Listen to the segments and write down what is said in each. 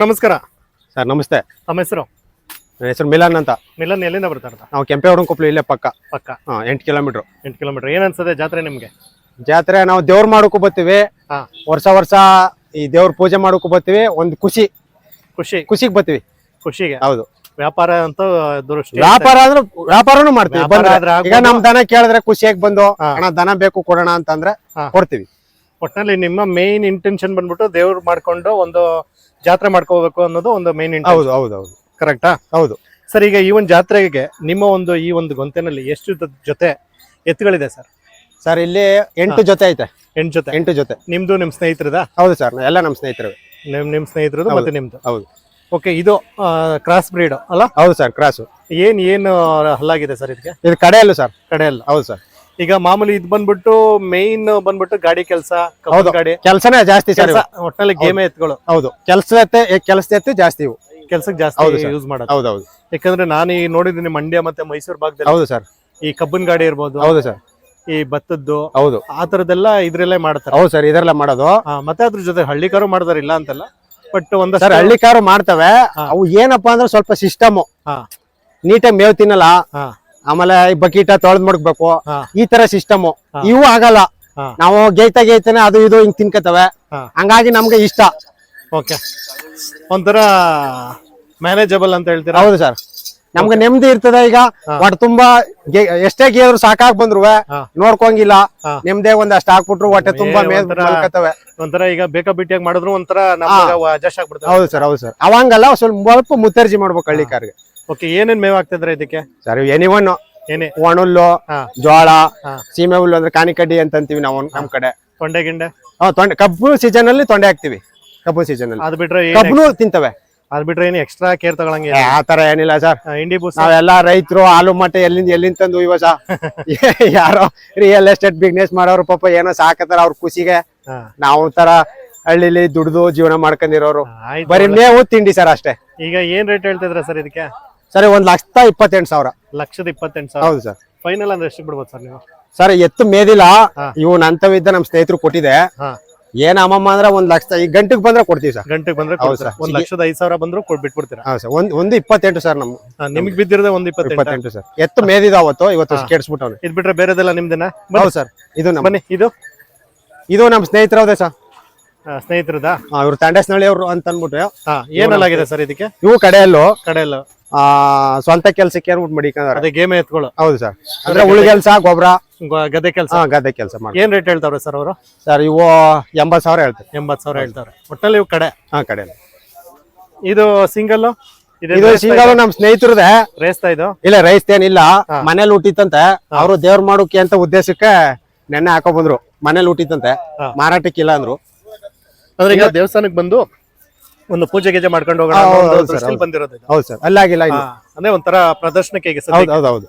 ನಮಸ್ಕಾರ. ಸರ್ ನಮಸ್ತೆ. ತಮ್ಮ ಹೆಸರು? ನನ್ನ ಹೆಸರು ಮಿಲನ್ ಅಂತ. ಮಿಲನ್ ಎಲ್ಲಿಂದ ಬರ್ತಾ ಇರೋದು? ನಾವು ಕೆಂಪೇಗೌಡ ಕೊಪ್ಪಲು ಇಲ್ಲೇ ಪಕ್ಕ. ಪಕ್ಕ. ಹಾಂ ಎಂಟು ಕಿಲೋಮೀಟ್ರು. ಎಂಟು ಕಿಲೋಮೀಟರ್. ಏನ್ ಅನ್ಸದೆ ಜಾತ್ರೆ ನಿಮ್ಗೆ? ಜಾತ್ರೆ ನಾವು ದೇವ್ರ ಮಾಡೋಕ್ಕೂ ಬರ್ತೀವಿ. ಹಾ. ವರ್ಷ ವರ್ಷ ಈ ದೇವ್ರ ಪೂಜೆ ಮಾಡೋಕ್ಕೂ ಬರ್ತೀವಿ. ಒಂದು ಖುಷಿ. ಖುಷಿ. ಖುಷಿಗೆ ಬರ್ತೀವಿ. ಖುಷಿಗೆ. ಹೌದು. ವ್ಯಾಪಾರ ಅಂತ ದೃಷ್ಟಿ ವ್ಯಾಪಾರ ಅಂದ್ರೆ ವ್ಯಾಪಾರನು ಮಾಡ್ತೀವಿ. ವ್ಯಾಪಾರ ಬಂದ್ರೆ. ಆದ್ರೆ ಈಗ ಆಗ್ಬೋದು. ನಮ್ ದನ ಕೇಳಿದ್ರೆ ಖುಷಿಯಾಗಿ ಬಂದು? ಹಾ. ಅಣ್ಣ ದನ ಬೇಕು ಕೊಡೋಣ ಅಂತಂದ್ರೆ ಹಾ. ಕೊಡ್ತೀವಿ. ಒಟ್ಟಿನಲ್ಲಿ ನಿಮ್ಮ ಮೇನ್ ಇಂಟೆನ್ಷನ್ ಬಂದ್ಬಿಟ್ಟು ದೇವ್ರು ಮಾಡ್ಕೊಂಡು ಒಂದು ಜಾತ್ರೆ ಮಾಡ್ಕೋಬೇಕು ಅನ್ನೋದು ಒಂದು ಮೈನ್ ಹೌದು ಹೌದು ಹೌದು. ಕರೆಕ್ಟಾ ಹೌದು. ಸರ್ ಈಗ ಈ ಒಂದು ಜಾತ್ರೆಗೆ ನಿಮ್ಮ ಒಂದು ಈ ಒಂದು ಗೊಂತಿನಲ್ಲಿ ಎಷ್ಟು ಜೊತೆ ಎತ್ತುಗಳಿದೆ ಸರ್? ಸರ್ ಇಲ್ಲಿ ಎಂಟು ಜೊತೆ ಐತೆ. ಎಂಟು ಜೊತೆ? ಎಂಟು ಜೊತೆ. ನಿಮ್ದು ನಿಮ್ಮ ಸ್ನೇಹಿತರದ? ಹೌದು ಸರ್ ಎಲ್ಲ ನಮ್ಮ ಸ್ನೇಹಿತರು ನಿಮ್ ನಿಮ್ ಸ್ನೇಹಿತರದು ಮತ್ತೆ ನಿಮ್ದು? ಹೌದು. ಓಕೆ ಇದು ಕ್ರಾಸ್ ಬ್ರೀಡ್ ಅಲ್ಲ? ಹೌದು ಸರ್ ಕ್ರಾಸು ಏನ್ ಏನು ಹಲ್ಲಾಗಿದೆ ಸರ್ ಇದಕ್ಕೆ? ಇದು ಕಡೆಯಲ್ಲ ಸರ್. ಕಡೆ ಹೌದು ಸರ್. ಈಗ ಮಾಮೂಲಿ ಇದು ಬಂದ್ಬಿಟ್ಟು ಮೇನ್ ಬಂದ್ಬಿಟ್ಟು ಗಾಡಿ ಕೆಲಸ ಹೌದು. ಗಾಡಿ. ಕೆಲಸನೇ ಜಾಸ್ತಿ ಸರ್ ಒಟ್ಟಿನಲ್ಲಿ ಗೇಮೇ ಎತ್ಗಳು. ಹೌದು. ಕೆಲಸ ಕೆಲಸದತ್ತೆ ಜಾಸ್ತಿ ಇವು. ಕೆಲ್ಸಕ್ಕೆ ಹೌದು ಜಾಸ್ತಿ. ಯೂಸ್ ಮಾಡೋದು ಹೌದು ಹೌದು. ಯಾಕಂದ್ರೆ ನಾನು ಈ ನೋಡಿದ್ದೀನಿ ಮಂಡ್ಯ ಮತ್ತೆ ಮೈಸೂರು ಭಾಗದಲ್ಲಿ. ಹೌದು ಸರ್. ಈ ಕಬ್ಬನ್ ಗಾಡಿ ಇರ್ಬೋದು ಹೌದು ಸರ್. ಈ ಭತ್ತದ್ದು ಹೌದು. ಆ ತರದೆಲ್ಲ ಇದ್ರಲ್ಲೇ ಮಾಡ್ತಾರೆ. ಹೌದು ಸರ್ ಇದೆಲ್ಲ ಮಾಡೋದು. ಮತ್ತೆ ಅದ್ರ ಜೊತೆ ಹಳ್ಳಿಕಾರು ಮಾಡ್ತಾರೆ ಇಲ್ಲ ಅಂತಲ್ಲ. ಬಟ್ ಸರ್ ಹಳ್ಳಿಕಾರು ಹಳ್ಳಿ ಕಾರು ಮಾಡ್ತವೆ ಅವು ಏನಪ್ಪಾ ಅಂದ್ರೆ ಸ್ವಲ್ಪ ಸಿಸ್ಟಮ್ ಹಾ. ನೀಟಾಗಿ ಮೇವ್ ತಿನ್ನಲ್ಲ. ಹಾ. ಆಮೇಲೆ ಈ ಬಕೀಟ ತೊಳೆದ್ ಮಡಗ್ಬೇಕು. ಈ ತರ ಸಿಸ್ಟಮ್. ಇವು ಆಗಲ್ಲ. ನಾವು ಗೇಯ್ತ ಗೇಯ್ತಾನೆ ಅದು ಇದು ಹಿಂಗ್ ತಿನ್ಕತವೆ ಹಂಗಾಗಿ ನಮ್ಗೆ ಇಷ್ಟ. ಓಕೆ. ಒಂಥರ ಮ್ಯಾನೇಜಬಲ್ ಅಂತ ಹೇಳ್ತೀರಾ? ಹೌದು ಸರ್. ನಮ್ಗೆ ನೆಮ್ಮದಿ ಇರ್ತದೆ ಈಗ. ಒಟ್ಟು ತುಂಬಾ ಎಷ್ಟೇ ಗೇದ್ರು ಸಾಕಾಗ್ ಬಂದ್ರು. ನೋಡ್ಕೊಂಗಿಲ್ಲ. ಹಾ. ಒಂದ್ ಅಷ್ಟ ಹಾಕ್ಬಿಟ್ರು ಹೊಟ್ಟೆ ತುಂಬಾ ಮೇಲ್ಕತ್ತವೆ ಮೇಲ್ ಒಂಥರ- ಈಗ ಬೇಕಾ ಬಿಟ್ಟಿಯಾಗಿ ಮಾಡಿದ್ರು ಒಂಥರ ಅಡ್ಜಸ್ಟ್ ಆಗ್ಬಿಡ್ತಾರೆ ಹೌದು ಸರ್ ಹೌದು ಸರ್. ಅವಂಗಲ್ಲ ಸ್ವಲ್ಪ ಸ್ವಲ್ಪ ಮುತ್ತರ್ಜಿ ಮಾಡ್ಬೇಕು ಹಳ್ಳಿ ಕಾರ್ಗೆ ಓಕೆ ಏನೇನ್ ಮೇವ್ ಆಗ್ತಿದ್ರೆ ಇದಕ್ಕೆ? ಸರ್ ಎನಿವನ್ ಏನೇ ಒಣುಲ್ಲು ಜೋಳ ಸೀಮೆ ಹುಲ್ಲು ಅಂದ್ರೆ ಕಾನಿಕಡ್ಡಿ ಅಂತ ಅಂತೀವಿ ನಾವು ನಮ್ ಕಡೆ. ತೊಂಡೆ ಗಿಂಡೆ? ಹಾ, ತೊಂಡೆ ಕಬ್ಬು ಸೀಸನ್ ಅಲ್ಲಿ ತೊಂಡೆ ಹಾಕ್ತಿವಿ. ಕಬ್ಬು ಸೀಸನ್ ಅಲ್ಲಿ. ಅದ್ ಬಿಟ್ರೆ ಕಬ್ಬು ತಿಂತವೆ. ಅದ್ ಬಿಟ್ರೆ ಏನು ಎಕ್ಸ್ಟ್ರಾ ಕೇರ್ ತಗೊಳಂಗೆ ಆ ತರ ಏನಿಲ್ಲ ಸರ್. ಇಂಡಿ ಬೂಸ್? ನಾವೆಲ್ಲ ರೈತರು ಹಾಲು ಮಟ್ಟೆ ಎಲ್ಲಿಂದ ಎಲ್ಲಿಂದ ತಂದು ಇವ ಯಾರೋ ರಿಯಲ್ ಎಸ್ಟೇಟ್ ಬಿಸ್ನೆಸ್ ಮಾಡೋರು ಪಾಪ ಏನೋ ಸಾಕತಾರ ಅವ್ರ ಖುಷಿಗೆ. ನಾವು ತರ ಹಳ್ಳಿಲಿ ದುಡ್ದು ಜೀವನ ಮಾಡ್ಕೊಂಡಿರೋರು. ಬರೀ ಮೇವು ತಿಂಡಿ ಸರ್ ಅಷ್ಟೇ. ಈಗ ಏನ್ ರೇಟ್ ಹೇಳ್ತಿದ್ರ ಸರ್ ಇದಕ್ಕೆ? ಸರಿ ಒಂದ್ ಲಕ್ಷದ ಇಪ್ಪತ್ತೆಂಟು ಸಾವಿರ. ಲಕ್ಷದ ಇಪ್ಪತ್ತೆಂಟು ಸಾವಿರ. ಹೌದು ಸರ್. ಫೈನಲ್ ಅಂದ್ರೆ ಎಷ್ಟು ಬಿಡ್ಬೋದು ಸರ್ ನೀವು? ಸರ್ ಎತ್ತು ಮೇದಿಲ್ಲ ಹಾ. ಇವು ನಂತವಿದ್ದ ನಮ್ ಸ್ನೇಹಿತರು ಕೊಟ್ಟಿದೆ. ಹಾ. ಏನ್ ಅಮ್ಮಮ್ಮ ಅಂದ್ರೆ ಒಂದ್ ಲಕ್ಷ ಈ ಗಂಟೆಗೆ ಬಂದ್ರೆ ಕೊಡ್ತೀವಿ ಸರ್. ಗಂಟೆಗೆ ಬಂದ್ರೆ? ಒಂದ್ ಲಕ್ಷದ ಐದು ಸಾವಿರ ಬಂದ್ರು ಕೊಡ್ ಬಿಟ್ಬಿಡ್ತೀರಾ? ಹೌದು ಸರ್. ಒಂದ್ ಒಂದು ಇಪ್ಪತ್ತೆಂಟು ಸರ್ ನಮ್ ನಿಮ್ಗೆ ಬಿದ್ದಿರೋದೇ ಒಂದ್ ಇಪ್ಪತ್ತೆಂಟು? ಸರ್. ಎತ್ತು ಮೇದಿದ ಅವತ್ತು ಇವತ್ತು ಕೆಡ್ಸ್ಬಿಟ್ಟವ್ನೆ. ಇದ್ ಬಿಟ್ರೆ ಬೇರೆದೆಲ್ಲ ನಿಮ್ದನ್ನ ಹೌದು ಸರ್. ಇದು ನಮ್ಮ ಬನ್ನಿ ಇದು? ಇದು ನಮ್ ಸ್ನೇಹಿತರವ್ದೆ ಸರ್. ಸ್ನೇಹಿತರದ? ಇವ್ರು ತಂಡಸ್ನಳ್ಳಿ ಅವರು ಅಂತ ಅನ್ಬಿಟ್ಟು ಹಾ ಏನಲ್ಲಾಗಿದೆ ಸರ್ ಇದಕ್ಕೆ? ಇವು ಕಡೆಯಲ್ಲೂ ಕಡೆ ಎಲ್ಲ ಆ ಸ್ವಂತ ಕೆಲ್ಸಕ್ಕೆ ಏನ್ಬಿಟ್ಟು ಮಡಿಕೊಂಡ್ರೆ ಅದೇ ಗೇಮೆ ಎತ್ಕೊಳ್ಳೋ. ಹೌದು ಸರ್ ಅಂದ್ರೆ ಉಳು ಕೆಲ್ಸ. ಗೊಬ್ಬರ ಗದ್ದೆ ಕೆಲಸ. ಹಾ ಗದ್ದೆ ಕೆಲಸ ಮಾಡಿ ಏನ್ ರೇಟ್ ಹೇಳ್ತಾವ್ರೆ ಸರ್ ಅವರು? ಸರ್ ಇವು ಎಂಬತ್ ಸಾವಿರ ಹೇಳ್ತಾರೆ. ಎಂಬತ್ ಸಾವಿರ ಹೇಳ್ತಾವ್ರೆ ಒಟ್ಟಲ್ಲಿ ಇವು ಕಡೆ? ಹಾ ಕಡೆ ಇದು ಸಿಂಗಲ್ ಇದು ಸಿಂಗಲ್ ನಮ್ ಸ್ನೇಹಿತರದೆ. ರೇಸ್ತಾ ಇದು ಇಲ್ಲ ರೈಸ್ ಏನಿಲ್ಲ. ಮನೇಲಿ ಹುಟ್ಟಿತ್ತಂತೆ. ಅವರು ದೇವ್ರ ಮಾಡೋಕೆ ಅಂತ ಉದ್ದೇಶಕ್ಕೆ ನೆನ್ನೆ ಹಾಕೋ ಬಂದ್ರು. ಮನೇಲಿ ಹುಟ್ಟಿತ್ತಂತೆ. ಮಾರಾಟಕ್ಕಿಲ್ಲ ಅಂದ್ರು. ಅಂದ್ರೆ ಈಗ ದೇವಸ್ಥಾನಕ್ಕೆ ಬಂದು ಒಂದು ಪೂಜೆ ಗೀಜೆ ಮಾಡ್ಕೊಂಡು ಹೋಗೋಣ ಅನ್ನೋ ಒಂದು ದೃಷ್ಟಿಲಿ ಬಂದಿರೋದು ಇದು. ಹೌದು ಸರ್ ಅಲ್ಲಾಗಿಲ್ಲ ಇನ್ನು ಹಾ, ಅಂದ್ರೆ ಒಂಥರ ಪ್ರದರ್ಶನಕ್ಕೆ ಈಗ ಹೌದು ಹೌದು ಹೌದು.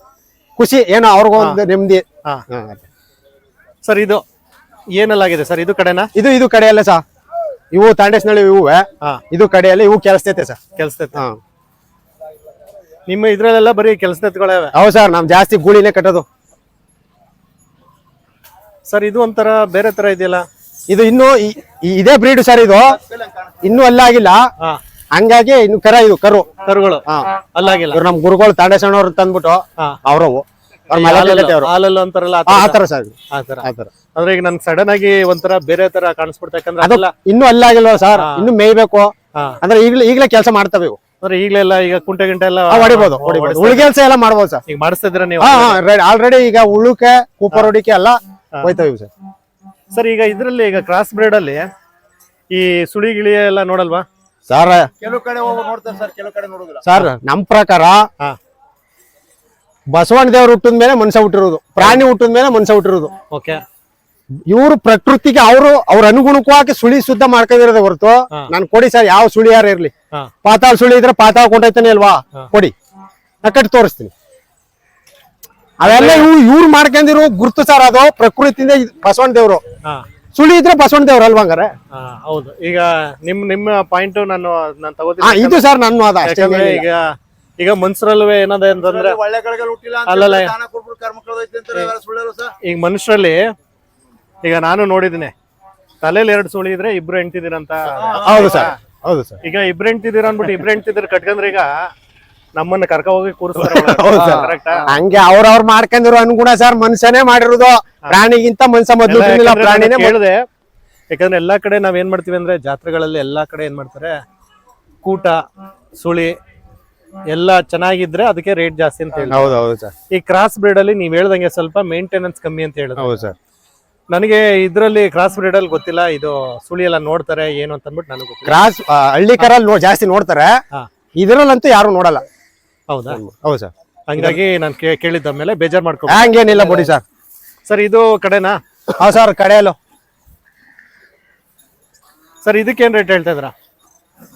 ಖುಷಿ ಏನೋ ಅವ್ರಿಗೂ ಒಂದು ನೆಮ್ಮದಿ. ಹಾ. ಸರ್ ಇದು ಏನಲ್ಲಾಗಿದೆ ಸರ್ ಇದು ಕಡೆನಾ? ಇದು ಇದು ಕಡೆಯಲ್ಲ ಸಾ ಇವು ತಾಂಡೇಶ್ನಳ್ಳಿ ಇವು. ಹಾ. ಇದು ಕಡೆಯಲ್ಲಿ ಇವು ಕೆಲಸತೈತೆ ಸರ್. ಕೆಲಸ ಹಾ. ನಿಮ್ಮ ಇದ್ರಲ್ಲೆಲ್ಲ ಬರೀ ಎತ್ಗಳೇ ಹೌದು ಸರ್ ನಮ್ ಜಾಸ್ತಿ ಗೂಳಿನೇ ಕಟ್ಟೋದು. ಸರ್ ಇದು ಒಂಥರ ಬೇರೆ ತರ ಇದೆಯಲ್ಲ? ಇದು ಇನ್ನು ಇದೇ ಬ್ರೀಡ್ ಸರ್ ಇದು. ಇನ್ನು ಅಲ್ಲ ಆಗಿಲ್ಲ ಹಂಗಾಗಿ ಇನ್ನು ಕರ ಇದು ಕರು. ಕರುಗಳು. ಅಲ್ಲಾಗಿಲ್ಲ. ಇವ್ರು ನಮ್ ಗುರುಗಳು ತಂದ್ಬಿಟ್ಟು ಅವ್ರವು. ಅವ್ರ ಮಲೆ ಹಾಲಲ್ಲಿ- ಅವರು ಹಾಲಲ್ಲಿ ಅಂತಾರಲ್ಲ ಆ ಆ ತರ- ತರ ಸರ್ ಆ ತರ. ಆ ಅಂದ್ರೆ ಈಗ ನನ್ಗೆ ಸಡನ್ ಆಗಿ ಒಂಥರ ಬೇರೆ ತರ ಕಾಣಿಸ್ಬಿಡ್ತಾ ಯಾಕಂದ್ರೆ ಅಲ್ಲ ಅದೆಲ್ಲ ಇನ್ನೂ ಸರ್ ಇನ್ನು ಮೇಯ್ಬೇಕು. ಅಂದ್ರೆ ಈಗ್ಲೇ ಈಗಲೇ ಕೆಲಸ ಮಾಡ್ತವೆ ಇವು. ಅಂದ್ರೆ ಎಲ್ಲ ಈಗ ಕುಂಟೆ ಗಿಂಟೆ ಎಲ್ಲ ಹೊಡಿಬಹುದು ಕೆಲಸ ಎಲ್ಲ ಮಾಡ್ಬೋದು ಸರ್ ಈಗ ಮಾಡಿಸ್ತಿದ್ರೆ ನೀವು? ಆಲ್ರೆಡಿ ಈಗ ಉಳುಕೆ ಕೂಪರ್ ಹೊಡಿಕೆ ಎಲ್ಲ ಹೋಯ್ತವೆ ಸರ್ ಸರ್ ಈಗ ಇದ್ರಲ್ಲಿ ಈಗ ಕ್ರಾಸ್ ಬ್ರೀಡ್ ಅಲ್ಲಿ ಈ ಸುಳಿ ಗಿಳಿ ಎಲ್ಲ ನೋಡಲ್ವಾ? ಸರ್ ಕೆಲವು ಕಡೆ ಹೋಗಿ ನೋಡ್ತಾರೆ ಸರ್ ಕೆಲವು ಕಡೆ ನೋಡುದಿಲ್ಲ. ಸರ್ ನಮ್ ಪ್ರಕಾರ ಹಾ. ಬಸವಣ್ಣ ದೇವ್ರು ಹುಟ್ಟಿದ ಮೇಲೆ ಮನುಷ್ಯ ಹುಟ್ಟಿರೋದು ಪ್ರಾಣಿ ಹುಟ್ಟಿದ ಮೇಲೆ ಮನುಷ್ಯ ಹುಟ್ಟಿರೋದು. ಓಕೆ ಇವರು ಪ್ರಕೃತಿಗೆ ಅವರು ಅವ್ರ ಅನುಗುಣಕವಾಗಿ ಸುಳಿ ಶುದ್ಧ ಮಾಡ್ಕೊಂಡಿರೋದೇ ಹೊರತು ಹಾ. ನಾನು ಕೊಡಿ ಸರ್ ಯಾವ ಸುಳಿ ಯಾರು ಇರ್ಲಿ. ಹಾ. ಪಾತಾಳ ಸುಳಿ ಇದ್ರೆ ಪಾತಾಳ ಕೊಂಡೈತಾನೆ ಅಲ್ವಾ. ಕೊಡಿ. ನಾ ಕಟ್ಟಿ ತೋರಿಸ್ತೀನಿ. ಅವೆಲ್ಲ ಇವ್ ಇವ್ರು ಮಾಡ್ಕೊಂಡಿರೋ ಗುರ್ತು ಸರ್ ಅದು ಪ್ರಕೃತಿಯಿಂದ ಬಸವಣ್ಣ ದೇವ್ರು. ಸುಳಿ ಇದ್ರೆ ಬಸವಣ್ಣ ದೇವ್ರು ಅಲ್ವಾ ಹಂಗಾರೆ? ಹೌದು. ಈಗ ನಿಮ್ ನಿಮ್ಮ ಪಾಯಿಂಟ್ ನಾನು ನಾನು ತಗೋತೀನಿ. ಇದು ಸರ್ ನನ್ನ ಅದ ಅಷ್ಟೇ ಈಗ ಈಗ ಮನುಷ್ಯರಲ್ವೇ ಏನದ ಅಂತಂದ್ರೆ ಅಲ್ಲಲ್ಲ. ಅಂತ ದಾನ ಕೊಟ್ಬಿಟ್ಟು ಕರ್ಮ ಕಳ್ದೈತಿ ಅಂತಾರೆ ಇವೆಲ್ಲ ಸುಳ್ಳೇರು ಸರ್? ಈಗ ಮನುಷ್ಯರಲ್ಲಿ ಈಗ ನಾನು ನೋಡಿದ್ದೀನಿ. ತಲೆಯಲ್ಲಿ ಎರಡು ಸುಳಿ ಇದ್ರೆ ಇಬ್ರು ಹೆಂಡ್ತಿದ್ದೀರಂತ. ಹೌದು ಸರ್ ಹೌದು ಸರ್. ಈಗ ಇಬ್ರು ಹೆಂಡ್ತಿದ್ದೀರ ಅನ್ಬಿಟ್ಟು ಇಬ್ರು ಎಂಟಿದ್ರೆ ಕಟ್ಕಂದ್ರೆ ಈಗ ನಮ್ಮನ್ನ ಕರ್ಕ ಹೋಗಿ ಕೂರಿಸ್ತಾರೆ ಹಂಗೆ ಅವ್ರವ್ರ ಮಾಡ್ಕೊಂಡಿರೋ ಅನುಗುಣ ಸರ್ ಮನುಷ್ಯನೇ ಮಾಡಿರೋದು. ಪ್ರಾಣಿಗಿಂತ ಮನುಷ್ಯ ಮೊದಲು ಪ್ರಾಣಿನೇ ಹೇಳಿದೆ ಯಾಕಂದ್ರೆ ಎಲ್ಲಾ ಕಡೆ ನಾವ್ ಏನ್ ಮಾಡ್ತೀವಿ ಅಂದ್ರೆ ಜಾತ್ರೆಗಳಲ್ಲಿ ಎಲ್ಲಾ ಕಡೆ ಏನ್ ಮಾಡ್ತಾರೆ ಕೂಟ ಸುಳಿ ಎಲ್ಲ ಚೆನ್ನಾಗಿದ್ರೆ ಅದಕ್ಕೆ ರೇಟ್ ಜಾಸ್ತಿ ಅಂತ ಹೇಳಿ ಹೌದು ಸರ್. ಈ ಕ್ರಾಸ್ ಬ್ರೀಡ್ ಅಲ್ಲಿ ನೀವ್ ಹೇಳ್ದಂಗೆ ಸ್ವಲ್ಪ ಮೇಂಟೆನೆನ್ಸ್ ಕಮ್ಮಿ ಅಂತ ಹೇಳಿದ್ರೆ. ಹೌದು ಸರ್. ನನಗೆ ಇದ್ರಲ್ಲಿ ಕ್ರಾಸ್ ಬ್ರೀಡ್ ಅಲ್ಲಿ ಗೊತ್ತಿಲ್ಲ ಇದು ಸುಳಿ ಎಲ್ಲ ನೋಡ್ತಾರೆ ಏನು ಅಂತ ಅಂದ್ಬಿಟ್ಟು ನನಗೆ ಕ್ರಾಸ್ ಹಳ್ಳಿ ಕರಲ್ಲಿ ಜಾಸ್ತಿ ನೋಡ್ತಾರೆ. ಇದ್ರಲ್ಲಂತೂ ಯಾರು ನೋಡಲ್ಲ. ಹೌದಾ? ಹೌದು ಸರ್. ಹಂಗಾಗಿ ನಾನು ಕೇಳಿದ್ದ ಮೇಲೆ ಬೇಜಾರ್ ಮಾಡ್ಕೊ ಹಂಗೇನಿಲ್ಲ ಬಿಡಿ ಸರ್. ಸರ್ ಇದು ಕಡೆನಾ? ಹೌದು ಸರ್ ಕಡೆಯಲ್ಲೂ. ಸರ್ ಇದಕ್ಕೇನು ರೇಟ್ ಹೇಳ್ತಾ ಇದ್ರ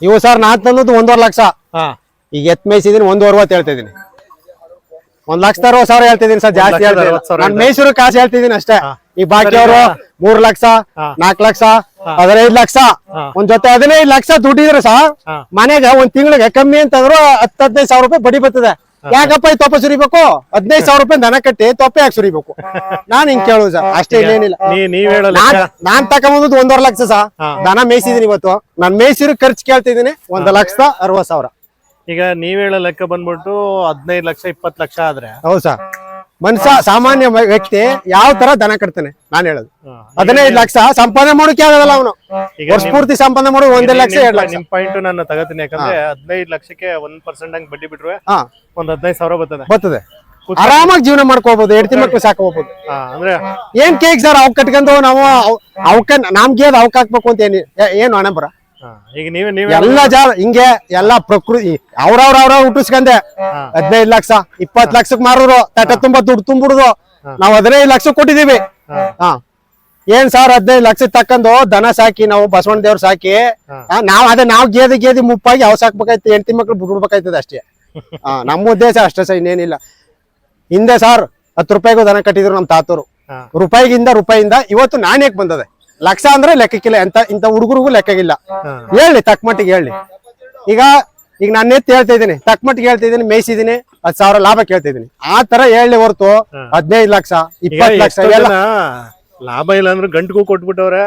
ಇವು ಸರ್ ನಾನು ತಂದದ್ದು ಒಂದೂವರೆ ಲಕ್ಷ. ಹಾ. ಈಗ ಎತ್ ಮೇಯಿಸಿದೀನಿ ಒಂದೂವರೆ ಹೊತ್ತು ಹೇಳ್ತಾ ಇದೀನಿ ಒಂದ್ ಲಕ್ಷ ಅರವತ್ತು ಸಾವಿರ ಹೇಳ್ತಿದ್ದೀನಿ ಸರ್ ಜಾಸ್ತಿ ಅರವತ್ತು ಸಾವಿರ ನಾನು ಮೈಸೂರು ಕಾಸು ಹೇಳ್ತಿದ್ದೀನಿ ಅಷ್ಟೇ. ಈ ಈ ಬಾಕಿಯವರು ಮೂರ್ ಲಕ್ಷ. ನಾಲ್ಕು ಲಕ್ಷ ಹದಿನೈದು ಲಕ್ಷ. ಒಂದ್ ಜೊತೆ ಹದಿನೈದು ಲಕ್ಷ ದುಡ್ಡಿದ್ರೆ ಸಹ. ಮನೆಗೆ ಒಂದ್ ತಿಂಗಳಿಗೆ ಕಮ್ಮಿ ಅಂತಂದ್ರು ಹತ್ತು ಹದಿನೈದು ಸಾವಿರ ರೂಪಾಯಿ ಬಡಿ ಬರ್ತದೆ. ಯಾಕಪ್ಪ ಈ ತೊಪ್ಪೆ ಸುರಿಬೇಕು? ಹದಿನೈದು ಸಾವಿರ ರೂಪಾಯಿ ದನ ಕಟ್ಟಿ ತೊಪ್ಪೆ ಯಾಕೆ ಸುರಿಬೇಕು. ನಾನ್ ಹಿಂಗ್ ಕೇಳುದು ಸರ್ ಅಷ್ಟೇ ಇನ್ನೇನಿಲ್ಲ. ನೀ ನೀವ್ ಹೇಳೋ ನಾನ್ ಲೆಕ್ಕ. ನಾನ್ ತಗೊಂಬಂದದ್ದು ಒಂದೂವರೆ ಲಕ್ಷ ಸಹ ದನ ಮೇಯ್ಸಿದೀನಿ ಇವತ್ತು. ನಾನ್ ಮೇಯ್ಸಿರೋ ಖರ್ಚು ಕೇಳ್ತಿದೀನಿ ಒಂದ್ ಲಕ್ಷದ ಅರವತ್ ಸಾವಿರ. ಈಗ ನೀವ್ ಹೇಳೋ ಲೆಕ್ಕ ಬಂದ್ಬಿಟ್ಟು ಹದಿನೈದು ಲಕ್ಷ ಇಪ್ಪತ್ತು ಲಕ್ಷ ಆದ್ರೆ ಹೌದ್ ಸರ್. ಮನುಷ್ಯ ಸಾಮಾನ್ಯ ವ್ಯಕ್ತಿ ಯಾವ ತರ ದನ ಕಟ್ತಾನೆ ನಾನು ಹೇಳೋದು. ಹದಿನೈದು ಲಕ್ಷ ಸಂಪಾದನೆ ಮಾಡೋಕೆ ಆಗಲ್ಲ ಅವನು. ವರ್ಷ ಪೂರ್ತಿ ಸಂಪಾದನೆ ಮಾಡುವ ಒಂದೇ ಲಕ್ಷ ಎರಡು ಲಕ್ಷ. ನಿಮ್ ಪಾಯಿಂಟ್ ನಾನು ತಗೋತೀನಿ ಯಾಕಂದ್ರೆ ಹದಿನೈದು ಲಕ್ಷಕ್ಕೆ ಒಂದ್ ಪರ್ಸೆಂಟ್ ಹಂಗ್ ಬಡ್ಡಿ ಬಿಟ್ರೆ ಒಂದ್ ಹದಿನೈದು ಸಾವಿರ ಬರ್ತದೆ. ಬರ್ತದೆ. ಆರಾಮಾಗಿ ಜೀವನ ಮಾಡ್ಕೋಬಹುದು ಹೆಂಡತಿ ಮಕ್ಳು ಸಾಕೋಬಹುದು ಏನ್ ಕೇಕ್ ಸರ್ ಅವ್ ಕಟ್ಕೊಂಡು ನಾವು ಅವ್- ಅವಕ್ಕ ನಮ್ಗೆ ಅದು ಅವಕ್ ಹಾಕ್ಬೇಕು ಅಂತ ಏನ್ ಏನು ಹಣಂಬರ ಹಾ, ಈಗ ನೀವೇ ನೀವೇ ಎಲ್ಲ ಜಾ ಹಿಂಗೆ ಎಲ್ಲ ಪ್ರಕೃತಿ ಅವ್ರವ್ರ ಅವ್ರ ಹುಟ್ಟಿಸ್ಕಂದೆ ಹದಿನೈದು ಲಕ್ಷ ಇಪ್ಪತ್ ಲಕ್ಷಕ್ ಮಾರೋರು ತಟ ತುಂಬಾ ದುಡ್ಡು ತುಂಬಿಡುದು. ನಾವ್ ಹದಿನೈದು ಲಕ್ಷ ಕೊಟ್ಟಿದೀವಿ ಹಾ. ಏನ್ ಸರ್ ಹದಿನೈದು ಲಕ್ಷ ತಕ್ಕಂದು ದನ ಸಾಕಿ ನಾವು ಬಸವಣ್ಣ ದೇವ್ರ ಸಾಕಿ ನಾವ್ ಅದೇ ನಾವ್ ಗೇದಿ ಗೇದಿ ಮುಪ್ಪಾಗಿ ಅವ್ ಸಾಕ್ಬೇಕಾಯ್ತು ಹೆಂಡತಿ ಮಕ್ಳು ಬಿಡ್ಬೇಕಾಯ್ತದ ಅಷ್ಟೇ. ಹಾ ನಮ್ಮ ಉದ್ದೇಶ ಅಷ್ಟೇ ಸರ್ ಇನ್ನೇನಿಲ್ಲ. ಹಿಂದೆ ಸರ್ ಹತ್ತು ರೂಪಾಯಿಗೂ ದನ ಕಟ್ಟಿದ್ರು ನಮ್ ತಾತರು. ರೂಪಾಯಿಗಿಂದ ರೂಪಾಯಿಂದ ಇವತ್ತು ನಾನೇಕ್ ಬಂದದೆ. ಲಕ್ಷ ಅಂದ್ರೆ ಲೆಕ್ಕಕ್ಕಿಲ್ಲ. ಎಂತ ಇಂತ ಹುಡುಗರಿಗೂ ಲೆಕ್ಕಗಿಲ್ಲ. ಹೇಳಿ ತಕ್ಕ ಮಟ್ಟಿಗೆ ಹೇಳಿ ಈಗ ಈಗ ನಾನು ಎತ್ತಿ ಹೇಳ್ತಾ ಇದ್ದೀನಿ. ತಕ್ಕ ಮಟ್ಟಿಗೆ ಹೇಳ್ತಾ ಇದ್ದೀನಿ ಮೇಯ್ಸಿದೀನಿ ಹತ್ತು ಸಾವಿರ ಲಾಭ ಕೇಳ್ತಾ ಇದ್ದೀನಿ. ಆ ತರ ಹೇಳಿ ಹೊರತು ಹದಿನೈದು ಲಕ್ಷ ಇಪ್ಪತ್ತು ಲಕ್ಷ ಎಲ್ಲ ಲಾಭ ಇಲ್ಲ ಅಂದ್ರೆ ಗಂಟಗೂ ಕೊಟ್ಬಿಟ್ಟವ್ರೆ.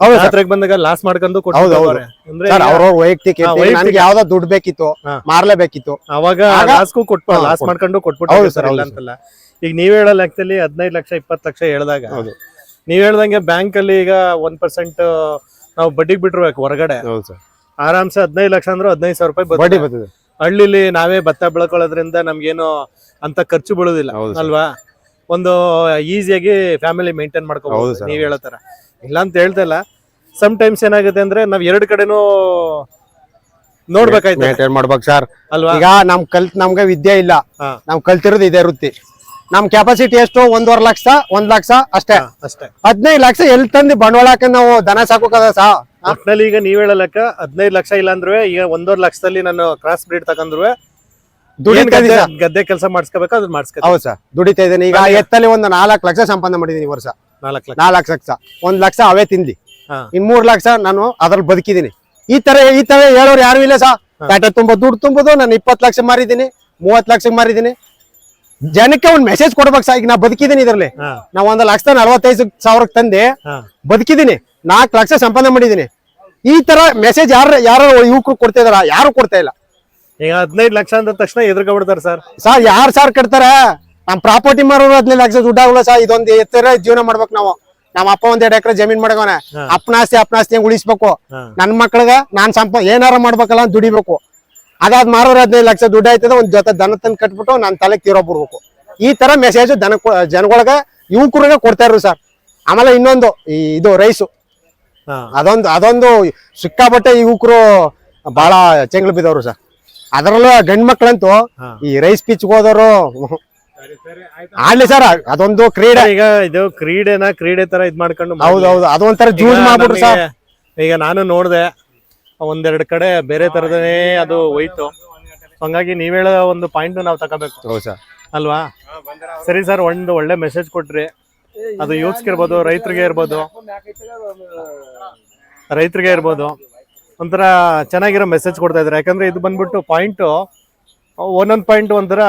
ಸರ್. ಬಂದಾಗ ಲಾಸ್ ಮಾಡ್ಕೊಂಡು ಅವ್ರವ್ರ ವೈಯಕ್ತಿಕ. ನನ್ಗೆ ಯಾವ್ದೋ ದುಡ್ಡು ಬೇಕಿತ್ತು. ಮಾರ್ಲೇಬೇಕಿತ್ತು. ಅವಾಗ ಲಾಸ್ಗೂ ಕೊಟ್ಟ ಲಾಸ್ ಮಾಡ್ಕೊಂಡು ಕೊಟ್ಬಿಟ್ಟು ಈಗ ನೀವ್ ಹೇಳೋ ಲೆಕ್ಕದಲ್ಲಿ ಹದಿನೈದು ಲಕ್ಷ ಇಪ್ಪತ್ತು ಲಕ್ಷ ಹೇಳಿದಾಗ ಹೌದು. ನೀವ್ ಹೇಳ್ದಂಗೆ ಬ್ಯಾಂಕ್ ಅಲ್ಲಿ ಈಗ ಒನ್ ಪರ್ಸೆಂಟ್ ನಾವು ಬಡ್ಡಿಗೆ ಬಿಟ್ಟಿರ್ಬೇಕು ಹೊರಗಡೆ. ಹೌದು ಸರ್. ಆರಾಮ್ಸೆ ಹದಿನೈದು ಲಕ್ಷ ಅಂದ್ರೆ ಹದಿನೈದು ಸಾವಿರ ರೂಪಾಯಿ ಬಡ್ಡಿ ಬರ್ತದೆ. ಬರ್ತದೆ ಹಳ್ಳಿಲಿ ನಾವೇ ಭತ್ತ ಬೆಳ್ಕೊಳ್ಳೋದ್ರಿಂದ ನಮ್ಗೇನು ಅಂತ ಖರ್ಚು ಬೀಳೋದಿಲ್ಲ ಹೌದು ಸರ್. ಅಲ್ವಾ? ಒಂದು ಈಸಿಯಾಗಿ ಫ್ಯಾಮಿಲಿ ಮೇಂಟೈನ್ ಹೌದು ಮಾಡ್ಕೋಬಹುದು ಸರ್, ನೀವ್ ಹೇಳೋ ತರ. ಇಲ್ಲ ಅಂತ ಹೇಳ್ತಾ ಇಲ್ಲ. ಸಮ್ ಟೈಮ್ಸ್ ಏನಾಗುತ್ತೆ ಅಂದ್ರೆ ನಾವ್ ಎರಡ್ ಕಡೆನೂ ನೋಡ್ಬೇಕಾಯ್ತು ಮೇಂಟೈನ್ ಮಾಡ್ಬೇಕು ಸರ್ ಅಲ್ವಾ? ಈಗ ನಮ್ ಕಲ್ತ್ ನಮ್ಗೆ ವಿದ್ಯೆ ಇಲ್ಲ. ಹಾ. ನಾವ್ ಕಲ್ತಿರೋದು ಇದೇ ವೃತ್ತಿ. ನಮ್ ಕೆಪಾಸಿಟಿ ಎಷ್ಟು? ಒಂದೂವರೆ ಲಕ್ಷ ಒಂದ್ ಲಕ್ಷ ಅಷ್ಟೇ. ಅಷ್ಟೇ. ಹದಿನೈದು ಲಕ್ಷ ಎಲ್ಲಿ ತಂದು ಬಂಡವಾಳ ಹಾಕಿ ನಾವು ದನ ಸಾಕೋಕದ ಸಾ? ಒಟ್ನಲ್ಲಿ ಈಗ ನೀವ್ ಹೇಳೋ ಲೆಕ್ಕ ಹದಿನೈದು ಲಕ್ಷ ಇಲ್ಲ ಅಂದ್ರೆ ಈಗ ಒಂದೂವರೆ ಲಕ್ಷದಲ್ಲಿ ನಾನು ಕ್ರಾಸ್ ಬ್ರೀಡ್ ತಗೊಂಡ್ರು ದುಡಿನ ಗದ್ದೆ ಕೆಲಸ ಮಾಡಿಸ್ಕೋಬೇಕು ಅದನ್ನ ಮಾಡಿಸ್ಕೊ ಹೌದು ಸರ್ ದುಡಿತಾ ಇದ್ದೀನಿ ಈಗ ಎತ್ತಲ್ಲಿ ಒಂದು ನಾಲ್ಕು ಲಕ್ಷ ಸಂಪಾದನೆ ಮಾಡಿದೀನಿ ಈ ವರ್ಷ. ನಾಲ್ಕು ಲಕ್ಷ. ನಾಲ್ಕು ಲಕ್ಷ. ಒಂದ್ ಲಕ್ಷ ಅವೇ ತಿನ್ಲಿ ಹಾ. ಇನ್ ಮೂರ್ ಲಕ್ಷ ನಾನು ಅದ್ರಲ್ಲಿ ಬದುಕಿದೀನಿ. ಈ ತರ ಈ ತರ ಹೇಳೋರು ಯಾರು ಇಲ್ಲ ಸಾ. ಟಾಟಾ ತುಂಬಾ ದುಡ್ಡು ತುಂಬುದು ನಾನು ಇಪ್ಪತ್ತು ಲಕ್ಷ ಮಾರಿದ್ದೀನಿ ಮೂವತ್ತು ಲಕ್ಷ ಮಾರಿದ್ದೀನಿ ಜನಕ್ಕೆ ಒಂದ್ ಮೆಸೇಜ್ ಕೊಡ್ಬೇಕು ಸಾ ಈಗ ನಾ ಬದುಕಿದ್ದೀನಿ ಇದ್ರಲ್ಲಿ. ನಾ ಒಂದ್ ಲಕ್ಷ ನಲ್ವತ್ತೈದು ಸಾವಿರಕ್ಕೆ ತಂದೆ. ಬದುಕಿದ್ದೀನಿ ನಾಲ್ಕು ಲಕ್ಷ ಸಂಪಾದನೆ ಮಾಡಿದ್ದೀನಿ ಈ ತರ ಮೆಸೇಜ್ ಯಾರ ಯಾರು ಯುವಕರು ಕೊಡ್ತಾ ಇದಾರ? ಯಾರು ಕೊಡ್ತಾ ಇಲ್ಲ. ಈಗ ಹದಿನೈದು ಲಕ್ಷ ಅಂದ ತಕ್ಷಣ ಎದುರ್ಕೊಬಿಡ್ತಾರೆ ಸರ್. ಸರ್ ಯಾರು ಸಾರ್ ಕಟ್ತಾರ? ನಮ್ ಪ್ರಾಪರ್ಟಿ ಮಾರೋರು ಹದಿನೈದು ಲಕ್ಷ ದುಡ್ಡಾಗಲ್ಲ ಸರ್. ಇದೊಂದು ಎತ್ತರ ಜೀವನ ಮಾಡ್ಬೇಕು ನಾವು. ನಮ್ಮ ಅಪ್ಪ ಒಂದ್ ಎರಡು ಎಕರೆ ಜಮೀನ್ ಮಾಡ್ಕೋನೆ ಅಪ್ಪನಾಸ್ತಿ ಅಪ್ನಾಸ್ತಿ ಉಳಿಸ್ಬೇಕು. ನನ್ ಮಕ್ಳಗ ನಾನ್ ಸಂಪ ಏನಾರ ಮಾಡ್ಬೇಕಲ್ಲ ಅಂತ ದುಡಿಬೇಕು. ಅದಾದ್ ಮಾರೋರು ಹದಿನೈದು ಲಕ್ಷ ದುಡ್ಡು ಆಯ್ತದ ಒಂದ್ ಜೊತೆ ದನ ತಂದು ಕಟ್ಬಿಟ್ಟು ನನ್ನ ತಲೆ ತೀರೋ ಬಿಡ್ಬೇಕು ಈ ತರ ಮೆಸೇಜ್ ದನ ಜನಗಳಿಗೆ ಯುವಕರಿಗೆ ಕೊಡ್ತಾ ಇರು ಸರ್. ಆಮೇಲೆ ಇನ್ನೊಂದು ಈ ಇದು ರೈಸು. ಅದೊಂದು ಅದೊಂದು ಸಿಕ್ಕಾಪಟ್ಟೆ ಯುವಕರು ಬಹಳ ಚೆಂಗ್ಳು ಬಿದ್ದವ್ರು ಸರ್. ಅದರಲ್ಲೂ ಗಂಡ್ ಮಕ್ಳಂತೂ. ಈ ರೈಸ್ ಪಿಚ್ ಹೋದವರು ಆಡ್ಲಿ ಸರ್ ಅದೊಂದು ಕ್ರೀಡೆ. ಈಗ ಇದು ಕ್ರೀಡೆನ ಕ್ರೀಡೆ ತರ ಇದ್ ಮಾಡ್ಕೊಂಡು. ಹೌದೌದು ಅದೊಂಥರ ತರ ಜೂಜ್ ಮಾಡ್ಬಿಟ್ರು ಸರ್. ಈಗ ನಾನು ನೋಡ್ದೆ ಒಂದೆರಡು ಕಡೆ ಬೇರೆ ತರದನೇ ಅದು ಹೋಯ್ತು. ಹಂಗಾಗಿ ನೀವ್ ಹೇಳೋ ಒಂದು ಪಾಯಿಂಟ್ ನಾವು ತಗೋಬೇಕು. ಹೌದು ಸರ್. ಅಲ್ವಾ? ಸರಿ ಸರ್ ಒಂದು ಒಳ್ಳೆ ಮೆಸೇಜ್ ಕೊಟ್ರಿ. ಅದು ಯೂತ್ಸ್ಗೆ ಇರ್ಬೋದು ರೈತರಿಗೆ ಇರ್ಬೋದು. ರೈತರಿಗೆ ಇರ್ಬೋದು. ಒಂಥರ ಚೆನ್ನಾಗಿರೋ ಮೆಸೇಜ್ ಕೊಡ್ತಾ ಇದ್ದಾರೆ. ಯಾಕಂದ್ರೆ ಇದು ಬಂದ್ಬಿಟ್ಟು ಪಾಯಿಂಟ್ ಒಂದೊಂದ್ ಪಾಯಿಂಟ್ ಒಂಥರ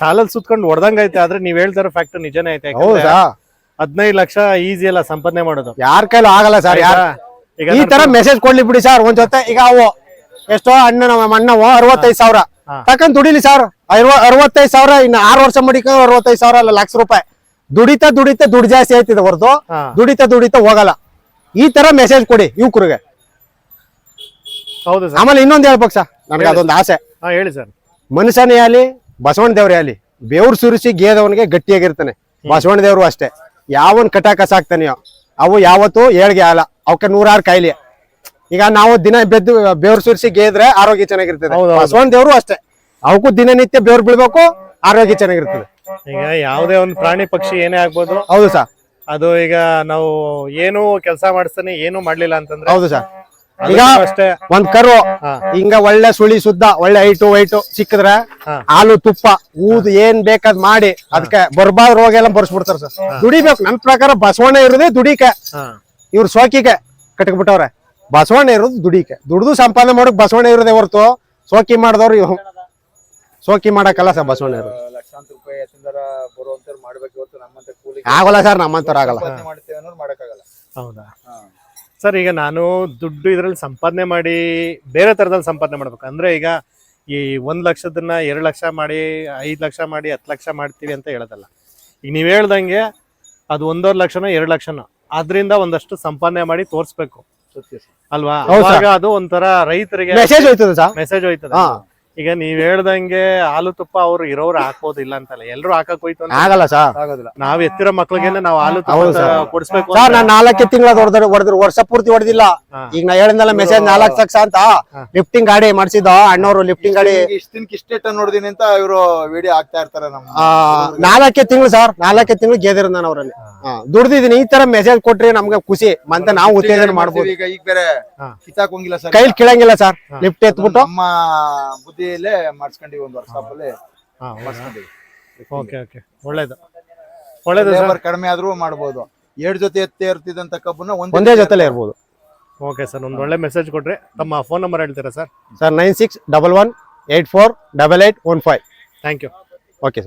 ಶಾಲಲ್ಲಿ ಸುತ್ಕೊಂಡು ಹೊಡೆದಂಗ ಐತೆ. ಆದ್ರೆ ನೀವ್ ಹೇಳ್ತಾರೋ ಫ್ಯಾಕ್ಟ್ ನಿಜನೇ ಐತೆ. ಹೌದಾ? ಹದಿನೈದು ಲಕ್ಷ ಈಸಿ ಅಲ್ಲ ಸಂಪಾದನೆ ಮಾಡೋದು. ಯಾರ ಕೈಲೂ ಆಗಲ್ಲ ಸರ್ ಯಾರ ಈ ತರ ಮೆಸೇಜ್ ಕೊಡ್ಲಿ ಬಿಡಿ ಸರ್ ಒಂದ್ ಜೊತೆ. ಈಗ ಅವು ಎಷ್ಟೋ ಅಣ್ಣ ನಮ್ಮ ಅಣ್ಣವು ಅರವತ್ತೈದು ಸಾವಿರ. ತಕೊಂಡ್ ದುಡಿಲಿ ಸರ್ ಅರವತ್ತೈದು ಸಾವಿರ ಇನ್ನು ಆರು ವರ್ಷ ಮಡಿಕ ಅರವತ್ತೈದು ಸಾವಿರ ಅಲ್ಲ ಲಕ್ಷ ರೂಪಾಯಿ. ದುಡಿತಾ ದುಡಿತಾ ದುಡ್ಡು ಜಾಸ್ತಿ ಆಯ್ತಿದೆ ಹೊರತು. ದುಡಿತಾ ದುಡಿತಾ ಹೋಗಲ್ಲ. ಈ ತರ ಮೆಸೇಜ್ ಕೊಡಿ ಯುವಕರಿಗೆ. ಹೌದು ಆಮೇಲೆ ಇನ್ನೊಂದು ಹೇಳ್ಬೇಕು ಸರ್ ನನಗೆ ಅದೊಂದು ಆಸೆ. ಹೇಳಿ ಸರ್ ಮನುಷ್ಯನೇ ಆಗಲಿ ಬಸವಣ್ಣ ದೇವ್ರೇ ಆಗಲಿ ಬೇವ್ರು ಸುರಿಸಿ ಗೇದವನಿಗೆ ಗಟ್ಟಿಯಾಗಿರ್ತಾನೆ. ಬಸವಣ್ಣ ದೇವ್ರು ಅಷ್ಟೇ. ಯಾವನ್ ಕಟಾಕಸ ಆಗ್ತಾನೆಯೋ ಅವು ಯಾವತ್ತು ಏಳ್ಗೆ ಆಲ. ಅವಕ್ಕೆ ನೂರಾರು ಕಾಯಿಲೆ. ಈಗ ನಾವು ದಿನ ಬೆದ್ದು ಬೇವ್ರ ಸುರಿಸಿ ಗೇದ್ರೆ ಆರೋಗ್ಯ ಚೆನ್ನಾಗಿರ್ತದೆ. ಬಸವಣ್ಣ ದೇವ್ರು ಅಷ್ಟೇ. ಅವಕ್ಕೂ ದಿನನಿತ್ಯ ಬೇವ್ರು ಬೀಳ್ಬೇಕು ಆರೋಗ್ಯ ಚೆನ್ನಾಗಿರ್ತದೆ. ಈಗ ಯಾವುದೇ ಒಂದು ಪ್ರಾಣಿ ಪಕ್ಷಿ ಏನೇ ಆಗ್ಬೋದು. ಹೌದು ಸರ್. ಅದು ಈಗ ನಾವು ಏನು ಕೆಲಸ ಮಾಡಿಸ್ತಾನೆ ಏನು ಮಾಡ್ಲಿಲ್ಲ ಅಂತಂದ್ರೆ ಹೌದು ಸರ್. ಈಗ ಅಷ್ಟೇ. ಒಂದ್ ಕರು. ಹಿಂಗ ಒಳ್ಳೆ ಸುಳಿ ಸುದ್ದ ಒಳ್ಳೆ ಹೈಟು ವೈಟು ಸಿಕ್ಕಿದ್ರೆ ಹಾಲು ತುಪ್ಪ ಊದು ಏನ್ ಬೇಕಾದ್ ಮಾಡಿ ಅದಕ್ಕೆ ಬರ್ಬಾದ್ ರೋಗ ಎಲ್ಲ ಬರ್ಸ್ಬಿಡ್ತಾರ ಸರ್. ದುಡಿಬೇಕು. ನನ್ ಪ್ರಕಾರ ಬಸವಣ್ಣ ಇರೋದೇ ದುಡಿಕೆ. ಇವ್ರು ಸೋಕಿಗೆ ಕಟ್ಬಿಟ್ಟವ್ರೆ. ಬಸವಣ್ಣ ಇರೋದು ದುಡಿಕೆ. ದುಡ್ದು ಸಂಪಾದನೆ ಮಾಡೋಕೆ ಬಸವಣ್ಣ ಇರೋದೇ ಹೊರತು ಸೋಕಿ ಮಾಡಿದವ್ರು ಇವ್ ಸೋಕಿ ಮಾಡಕ್ಕಲ್ಲ ಸರ್ ಬಸವಣ್ಣ ಇರೋದು. ಲಕ್ಷಾಂತರ ರೂಪಾಯಿ ಎತ್ತಿಂದರ ಬರುವಂತವ್ರು ಮಾಡ್ಬೇಕು ಇವತ್ತು ನಮ್ಮಂತ ಕೂಲಿ ಆಗಲ್ಲ ಸರ್ ನಮ್ಮಂತವ್ರು ಆಗಲ್ಲ. ಸಂಪಾದನೆ ಮಾಡ್ತೇವೆ ಅನ್ನೋದು ಮಾಡಕ್ಕಾಗಲ್ಲ. ಹೌದಾ? ಸರ್ ಈಗ ನಾನು ದುಡ್ಡು ಇದ್ರಲ್ಲಿ ಸಂಪಾದನೆ ಮಾಡಿ ಬೇರೆ ತರದಲ್ಲಿ ಸಂಪಾದನೆ ಮಾಡ್ಬೇಕು. ಅಂದ್ರೆ ಈಗ ಈ ಒಂದ್ ಲಕ್ಷದನ್ನ ಎರಡ್ ಲಕ್ಷ ಮಾಡಿ ಐದ್ ಲಕ್ಷ ಮಾಡಿ ಹತ್ತು ಲಕ್ಷ ಮಾಡ್ತೀವಿ ಅಂತ ಹೇಳೋದಲ್ಲ. ಈಗ ನೀವ್ ಹೇಳ್ದಂಗೆ ಅದು ಒಂದೂವರೆ ಲಕ್ಷನೋ ಎರಡು ಲಕ್ಷನೋ. ಅದರಿಂದ ಒಂದಷ್ಟು ಸಂಪಾದನೆ ಮಾಡಿ ತೋರಿಸ್ಬೇಕು. ಸತ್ಯ ಸರ್. ಅಲ್ವಾ? ಅವಾಗ ಅದು ಒಂಥರ ರೈತರಿಗೆ ಮೆಸೇಜ್ ಹೋಯ್ತದ ಸರ್. ಮೆಸೇಜ್ ಹೋಯ್ತದ. ಹಾ. ಈಗ ನೀವ್ ಹೇಳ್ದಂಗೆ ಹಾಲು ತುಪ್ಪ ಅವ್ರು ಇರೋರು ಹಾಕೋದಿಲ್ಲ ಅಂತಲ್ಲ. ಎಲ್ರು ಹಾಕಕ್ ಹೋಯ್ತು ಅಂತ ಆಗಲ್ಲ ಸರ್ ಆಗೋದಿಲ್ಲ. ನಾವ್ ಎತ್ತಿರೋ ಮಕ್ಳಿಗೆ ನಾವು ಹಾಲು ಹೌದು ತುಪ್ಪ. ಕೊಡಿಸ್ಬೇಕು ಸರ್ ನಾನ್ ನಾಲ್ಕೇ ತಿಂಗಳ ಹೊಡೆದ್ರೆ ಹೊಡೆದ್ರು ವರ್ಷ ಪೂರ್ತಿ ಹೊಡೆದಿಲ್ಲ. ಈಗ ನಾ ಹೇಳಿದ್ನಲ್ಲ ಮೆಸೇಜ್ ನಾಲ್ಕು ಲಕ್ಷ ಅಂತ? ಲಿಫ್ಟಿಂಗ್ ಗಾಡಿ ಮಾಡಿಸಿದ ಅಣ್ಣವ್ರು ಲಿಫ್ಟಿಂಗ್ ಗಾಡಿ ಇಷ್ಟ ದಿನಕ್ಕೆ ಇಷ್ಟೇ ಟನ್ ನೋಡಿದೀನಿ ಅಂತ ಇವರು ವಿಡಿಯೋ ಹಾಕ್ತಾ ಇರ್ತಾರೆ ನಮ್ಮ ಆ, ನಾಲ್ಕೇ ತಿಂಗಳು ಸರ್ ನಾಲ್ಕೇ ತಿಂಗಳು ಗೆದಿರ ನಾನು ಅವ್ರಲ್ಲಿ. ದುಡ್ದಿದ್ದೀನಿ. ಈ ತರ ಮೆಸೇಜ್ ಕೊಟ್ರಿ ನಮ್ಗೆ ಖುಷಿ. ಮತ್ತೆ ನಾವು ಉತ್ತೇಜನ ಮಾಡ್ಬೋದು. ಈಗ ಈಗ ಬೇರೆ ಹಾ. ಕಿತ್ತಾಕೋಂಗಿಲ್ಲ ಸರ್. ಕೈಲಿ ಕೇಳಂಗಿಲ್ಲ ಸರ್. ಲಿಫ್ಟ್ ಎತ್ಬಿಟ್ಟು. ನಮ್ಮ ಬುದ್ಧಿಯಲ್ಲೇ ಮಾಡಿಸ್ಕೊಂಡಿವಿ ಒಂದು ವರ್ಷ ಅಲ್ಲೇ. ಹಾ ಹೌದಾ? ಮಾಡಿಸ್ಕೊಂಡಿವಿ. Okay okay. ಒಳ್ಳೇದು. ಒಳ್ಳೇದು ಸರ್. ಲೇಬರ್ ಕಡಿಮೆ ಆದ್ರೂ ಮಾಡ್ಬೋದು. ಎರಡ್ ಜೊತೆ ಎತ್ತೇ ಇರ್ತಿದಂತ ಕಬ್ಬನ್ನ ಒಂದೇ ಜೊತೆಲೆ ಇರ್ಬೋದು. ಓಕೆ ಸರ್ ಒಂದು ಒಳ್ಳೆ ಮೆಸೇಜ್ ಕೊಟ್ರಿ ತಮ್ಮ ಫೋನ್ ನಂಬರ್ ಹೇಳ್ತೀರಾ sir? Sir nine six double one eight four double eight one five. Thank you okay sir.